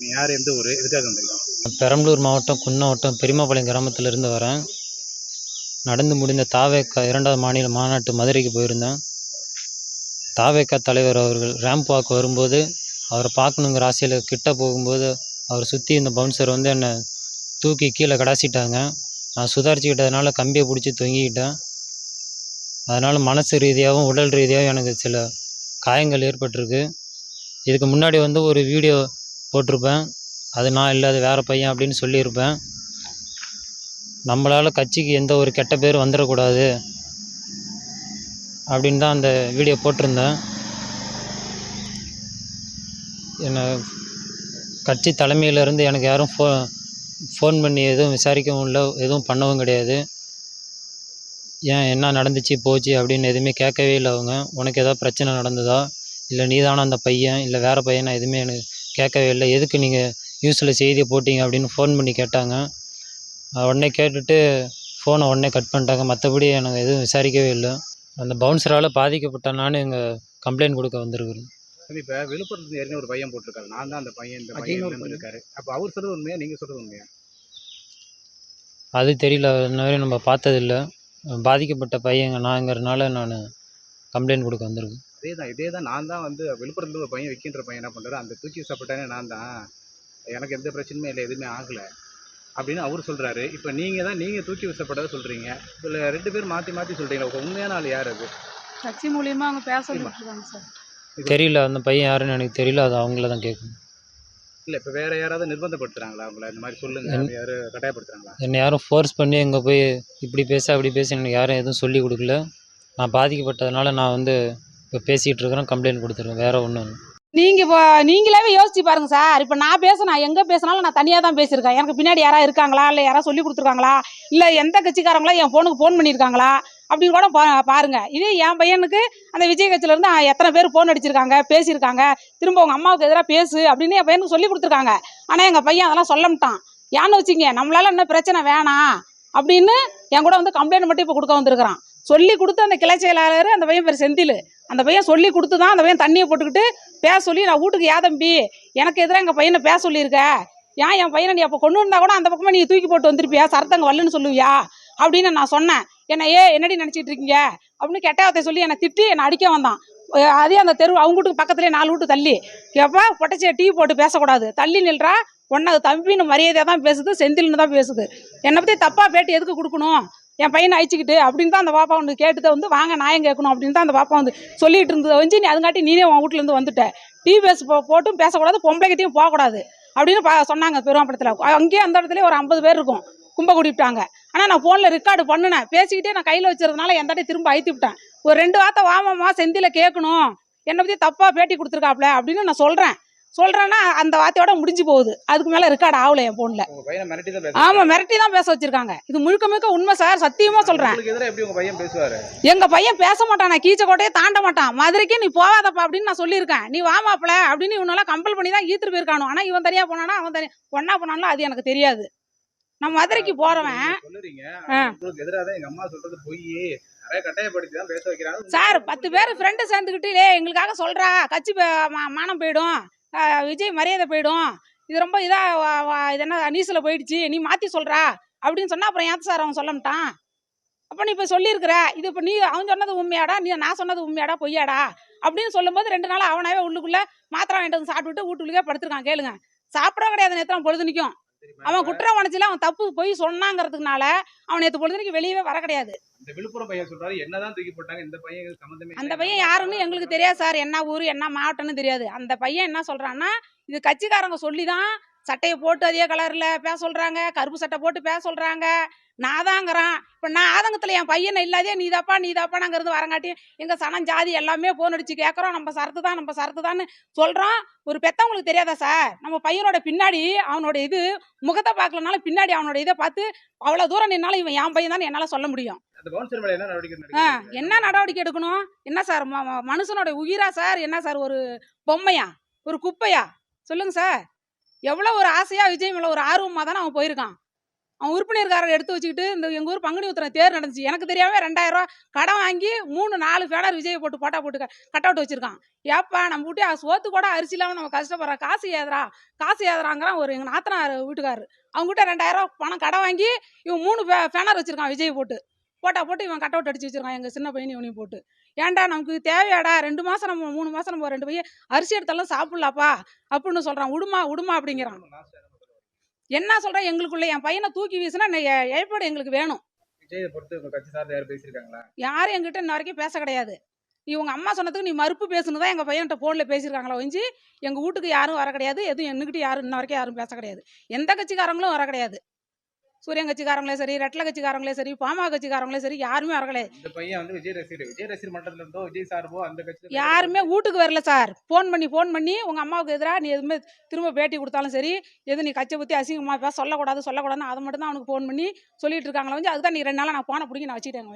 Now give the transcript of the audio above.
யார் எந்த ஊர்? எதுக்காக வந்திருக்கீங்க? பெரம்பலூர் மாவட்டம் குன்னவட்டம் பெரியமாப்பாளையம் கிராமத்திலிருந்து வரேன். நடந்து முடிந்த தாவேக்கா இரண்டாவது மாநில மாநாட்டு மதுரைக்கு போயிருந்தேன். தாவேக்கா தலைவர் அவர்கள் ரேம்ப் வாக் வரும்போது அவரை பார்க்கணுங்கிற ஆசையில் கிட்ட போகும்போது அவர் சுற்றி இந்த பவுன்சர் வந்து என்னை தூக்கி கீழே கடாசிட்டாங்க. நான் சுதாரிச்சுக்கிட்டதுனால கம்பியை பிடிச்சி தொங்கிக்கிட்டேன். அதனால் மனசு ரீதியாகவும் உடல் ரீதியாகவும் எனக்கு சில காயங்கள் ஏற்பட்டிருக்கு. இதுக்கு முன்னாடி வந்து ஒரு வீடியோ போட்டிருப்பேன். அது நான் இல்லை அது வேறு பையன் அப்படின்னு சொல்லியிருப்பேன். நம்மளால் கட்சிக்கு எந்த ஒரு கெட்ட பேர் வந்துடக்கூடாது அப்படின்னு தான் அந்த வீடியோ போட்டிருந்தேன். என்னை கட்சி தலைமையிலேருந்து எனக்கு யாரும் ஃபோ ஃபோன் பண்ணி எதுவும் விசாரிக்கவும் இல்லை எதுவும் பண்ணவும் கிடையாது. ஏன் என்ன நடந்துச்சு போச்சு அப்படின்னு எதுவுமே கேட்கவே இல்லை அவங்க. உனக்கு ஏதாவது பிரச்சனை நடந்ததா? இல்லை நீதானா அந்த பையன்? இல்லை வேறு பையனா? எதுவுமே எனக்கு கேட்கவே இல்லை. எதுக்கு நீங்கள் நியூஸில் செய்தியை போட்டீங்க அப்படின்னு ஃபோன் பண்ணி கேட்டாங்க. உடனே கேட்டுட்டு ஃபோனை உடனே கட் பண்ணிட்டாங்க. மற்றபடி எனக்கு எதுவும் விசாரிக்கவே இல்லை. அந்த பவுன்சரால் பாதிக்கப்பட்ட நான் இங்கே கம்ப்ளைண்ட் கொடுக்க வந்திருக்கிறேன். இப்போ விழுப்புரத்துல ஏற்கனவே ஒரு பையன் போட்டிருக்காரு. நான் தான் அந்த பையன் இந்த பையன் இருக்காரு அப்போ அவர் சொல்றது உண்மையா? நீங்கள் சொல்றது உண்மையா? அது தெரியல. இன்ன வரையும் நம்ம பார்த்ததில்ல. பாதிக்கப்பட்ட பையங்க நாங்கிறதுனால நான் கம்ப்ளைண்ட் கொடுக்க வந்திருக்கேன். அதே தான் இதே தான் நான் தான் வந்து விழுப்புரத்துல ஒரு பையன் விற்கின்ற பையன் என்ன பண்ணுறாரு அந்த தூக்கி சாப்பிட்டானே நான் தான். எனக்கு எந்த பிரச்சனையுமே இல்லை எதுவுமே ஆகலை. அப்படின்னு அவர் சொல்கிறாரு இப்போ நீங்கள் தான் நீங்கள் தூக்கி விசப்பட்டதை சொல்கிறீங்க இதில் ரெண்டு பேரும் மாற்றி மாற்றி சொல்கிறீங்களா உண்மையான ஆள் யார் அது? கட்சி மூலியமா அவங்க பேச சார். தெரியல அந்த பையன் யாருன்னு எனக்கு தெரியல. அது அவங்கள தான் கேட்கணும். இல்லை இப்போ வேற யாராவது நிர்பந்தப்படுத்துறாங்களா அவங்கள? இந்த மாதிரி சொல்லுங்க. என்- யாரு கட்டாயப்படுத்துறாங்களா? என்னை யாரும் ஃபோர்ஸ் பண்ணி எங்கே போய் இப்படி பேச அப்படி பேச எனக்கு யாரும் எதுவும் சொல்லி கொடுக்கல. நான் பாதிக்கப்பட்டதுனால நான் வந்து இப்போ பேசிகிட்டு இருக்கிறோம் கம்ப்ளைண்ட் கொடுத்துருவோம் வேறு ஒன்றும் நீங்கள் இப்போ நீங்களாவே யோசிச்சு பாருங்க சார். இப்போ நான் பேச நான் எங்கே பேசினாலும் நான் தனியாக தான் பேசியிருக்கேன். எனக்கு பின்னாடி யாராவது இருக்காங்களா? இல்லை யாராவது சொல்லி கொடுத்துருக்காங்களா? இல்லை எந்த கட்சிக்காரங்களா என் ஃபோனுக்கு ஃபோன் பண்ணியிருக்காங்களா? அப்படின்னு கூட பா- பாருங்க. இதே என் பையனுக்கு அந்த விஜய் கட்சியிலேருந்து எத்தனை பேர் ஃபோன் அடிச்சிருக்காங்க பேசியிருக்காங்க திரும்ப உங்கள் அம்மாவுக்கு எதிராக பேசு அப்படின்னு என் பையனுக்கு சொல்லி கொடுத்துருக்காங்க. ஆனால் எங்கள் பையன் அதெல்லாம் சொல்ல மாட்டான். ஏன்னு வச்சுங்க நம்மளால என்ன பிரச்சனை வேணாம் அப்படின்னு என் கூட வந்து கம்ப்ளைண்ட் மட்டும் இப்போ கொடுக்க வந்திருக்கிறான். சொல்லி கொடுத்து அந்த கிளை செயலாளர் அந்த பையன் பேர் செந்தில். அந்த பையன் சொல்லி கொடுத்து தான் அந்த பையன் தண்ணியை போட்டுக்கிட்டு பேச சொல்லி நான் வீட்டுக்கு ஏன் தம்பி? எனக்கு எதிராக எங்கள் பையனை பேச சொல்லியிருக்க? ஏன் என் பையனை நீ அப்போ கொண்டு வந்தா கூட அந்த பக்கமாக நீ தூக்கி போட்டு வந்திருப்பியா? சரத்தங்க வரலன்னு சொல்லுவியா? அப்படின்னு நான் சொன்னேன். என்ன ஏ என்னடி நினச்சிட்டு இருக்கீங்க? அப்படின்னு கெட்டாவத்தை சொல்லி என்னை திட்டி என்னை அடிக்க வந்தான். அதே அந்த தெரு அவங்க வீட்டுக்கு பக்கத்துலேயே நாலு வீட்டு தள்ளி. எப்போ பொட்டச்சியை டீ போட்டு பேசக்கூடாது. தள்ளி நில்றா ஒன்றது தம்பின்னு மரியாதையாக தான் பேசுது செந்தில்னு தான் பேசுது. என்னை பற்றி தப்பாக பேட்டி எதுக்கு கொடுக்கணும்? என் பையனை அழிச்சிக்கிட்டு அப்படின்னு தான் அந்த பாப்பா வந்து கேட்டுட்டு வந்து வாங்க நியாயம் கேட்கணும்? அப்படின்னு தான் அந்த பாப்பா வந்து சொல்லிட்டு இருந்ததை. வந்து நீ அதுங்காட்டி நீனே உன் வீட்டிலேருந்து வந்துட்ட. டிவி போ போட்டும் பேசக்கூடாது பொம்பளைக்கிட்டையும் போகக்கூடாது அப்படின்னு பா சொன்னாங்க பெருமாப்படத்தில். அங்கேயே அந்த இடத்துல ஒரு ஐம்பது பேர் இருக்கும். கும்ப கூட்டிவிட்டாங்க. ஆனால் நான் ஃபோனில் ரெக்கார்டு பண்ணினேன். பேசிக்கிட்டே நான் கையில் வச்சிருந்தனால எந்த இடத்தையும் திரும்ப அழுத்தி விட்டேன். ஒரு ரெண்டு வார்த்தை வாமாம்மா செந்தியில் கேட்கணும். என்னை பற்றி தப்பாக பேட்டி கொடுத்துருக்காப்ல அப்படின்னு நான் சொல்கிறேன் சொல்கிறேன்னா அந்த வார்த்தையோட முடிஞ்சு போகுது. அதுக்கு மேலே ரெக்கார்டு ஆகல என் ஃபோனில் பையனை மிரட்டி தான் பேச ஆமாம் மிரட்டி தான் பேச வச்சிருக்காங்க. இது முழுக்க முழுக்க உண்மை சார் சத்தியமாக சொல்கிறேன் பையன் எங்க பையன் பேச மாட்டான் நான் கீச்ச கோட்டையை தாண்ட மாட்டான். மதுரைக்கு நீ போகாதப்பா அப்படின்னு நான் சொல்லியிருக்கேன். நீ வாமாப்ல அப்படின்னு இவனெல்லாம் கம்பல் பண்ணி தான் ஈத்துட்டு போயிருக்கானு ஆனா இவன் தனியா போனானா அவன் தனியா ஒன்னா போனாலும் அது எனக்கு தெரியாது. நான் மதுரைக்கு போறவன். சார் பத்து பேர் ஃப்ரெண்டு சேர்ந்துக்கிட்டு எங்களுக்காக சொல்றா கட்சி மானம் போயிடும். விஜய் மரியாதை போயிடும். இது ரொம்ப இதாக வா- வா- இது என்ன நியூஸில் போயிடுச்சு. நீ மாற்றி சொல்கிறா அப்படின்னு சொன்னால் அப்புறம் ஏன் சார் அவன் சொல்ல மாட்டான் அப்போ நீ இப்போ சொல்லியிருக்கிற இது இப்போ நீ அவன் சொன்னது உண்மையாடா? நீ நான் சொன்னது உண்மையாடா? பொய்யாடா? அப்படின்னு சொல்லும்போது ரெண்டு நாள் அவனாவே உள்ளுக்குள்ளே மாத்திரை வாங்கிட்டு வந்து சாப்பிட்டுட்டு வீட்டுக்குள்ளே படுத்துருக்கான். கேளுங்க. சாப்பிட கிடையாது நேற்று பொழுது நிற்கும் அவன் குற்றம் உணர்ச்சியில அவன் தப்பு போய் சொன்னாங்கிறதுனால அவன் நேற்று பொழுதுனிக்கு வெளியவே வர கிடையாது. இந்த விழுப்புரம் பையன் சொல்றாரு என்னதான் தூக்கி போட்டாங்க இந்த பையன் சம்மந்தமே அந்த பையன் யாருன்னு எங்களுக்கு தெரியாது சார் என்ன ஊர் என்ன மாவட்டம்னு தெரியாது. அந்த பையன் என்ன சொல்றான்னா இது கட்சிக்காரங்க சொல்லி தான் சட்டையை போட்டு அதே கலரில் பேச சொல்கிறாங்க கருப்பு சட்டை போட்டு பேச சொல்கிறாங்க நான் தாங்கிறான். இப்போ நான் ஆதங்கத்தில் என் பையனை இல்லாதே நீ தாப்பா நீ தாப்பா நாங்கள் இருந்து வரங்காட்டி எங்கள் சனம் ஜாதி எல்லாமே ஃபோன் அடிச்சு கேட்குறோம் நம்ம சரத்து தான் நம்ம சரத்து தான் சொல்கிறோம் ஒரு பெத்தவங்களுக்கு தெரியாதா சார்? நம்ம பையனோட பின்னாடி அவனோட இது முகத்தை பார்க்கலனாலும் பின்னாடி அவனோட இதை பார்த்து அவ்வளோ தூரம் நின்னாலும் இவன் என் பையன் தான் என்னால் சொல்ல முடியும். ஆ? என்ன நடவடிக்கை எடுக்கணும்? என்ன சார் மனுஷனோட உயிரா சார்? என்ன சார் ஒரு பொம்மையா? ஒரு குப்பையா? சொல்லுங்க சார். எவ்வளோ ஒரு ஆசையாக விஜய் மேலே ஒரு ஆர்வமாக தானே அவன் போயிருக்கான்? அவன் உறுப்பினர்காரர் எடுத்து வச்சுக்கிட்டு இந்த எங்கள் ஊர் பங்குனி உத்திரம் தேர் நடந்துச்சு. எனக்கு தெரியாமல் ரெண்டாயிரரூவா கடை கடன் வாங்கி மூணு நாலு பேனர் விஜய் போட்டு போட்டா போட்டு கட் அவுட் வச்சிருக்கான். ஏப்பா நம்ம வீட்டு சோத்து கூட அரிசி இல்லாமல் நம்ம கஷ்டப்படுறோம் காசு ஏதுறா காசு ஏதுறாங்கிறான் ஒரு எங்கள் நாத்தனார் வீட்டுக்காரர். அவங்ககிட்ட ரெண்டாயிரரூவா பணம் கடன் வாங்கி இவன் மூணு பேனர் வச்சுருக்கான் விஜய் போட்டு. போட்டா போட்டு இவன் கட் அவுட் அடிச்சு வச்சிருக்கான். எங்கள் சின்ன பையன் இவனையும் போட்டு. ஏன்டா நமக்கு தேவையாடா? ரெண்டு மாதம் நம்ம மூணு மாதம் நம்ம ரெண்டு பையன் அரிசி எடுத்தாலும் சாப்பிடலாப்பா. அப்படின்னு சொல்கிறான் விடுமா விடுமா அப்படிங்கிறான். என்ன சொல்கிறேன் எங்களுக்குள்ள என் பையனை தூக்கி வீசினா ஏற்பாடு எங்களுக்கு வேணும். யாரும் எங்கிட்ட இன்ன வரைக்கும் பேச கிடையாது. நீ உங்க அம்மா சொன்னதுக்கு நீ மறுப்பு பேசுனது தான் எங்கள் பையன்கிட்ட ஃபோனில் பேசியிருக்காங்களா ஒழிஞ்சு எங்கள் வீட்டுக்கு யாரும் வர கிடையாது. எதுவும் என்கிட்ட யாரும் இன்ன வரைக்கும் யாரும் பேச கிடையாது. எந்த கட்சிக்காரங்களும் வர கிடையாது. சூரியன் கட்சிக்காரங்களே சரி ரெட்டலை கட்சிக்காரங்களே சரி பாமா கட்சிக்காரங்களே சரி யாருமே வர கிடையாது இந்த பையன் வந்து விஜய் ரசிகர் விஜய் ரசிகர் மன்றத்துல இருந்தோ விஜய் சார்போ அந்த கட்சி யாருமே வீட்டுக்கு வரல சார். ஃபோன் பண்ணி ஃபோன் பண்ணி உங்கள் அம்மாவுக்கு எதிராக நீ எதுவுமே திரும்ப பேட்டி கொடுத்தாலும் சரி எது நீ கட்சியை பற்றி அசிங்கமாக பேச சொல்லக்கூடாது சொல்லக்கூடாதுன்னு அதை மட்டும் தான் அவனுக்கு ஃபோன் பண்ணி சொல்லிட்டு இருக்காங்களே வந்து அதுதான் நீ ரெண்டு நாளாக நான் போன பிடிக்கி நான் வச்சுட்டேங்க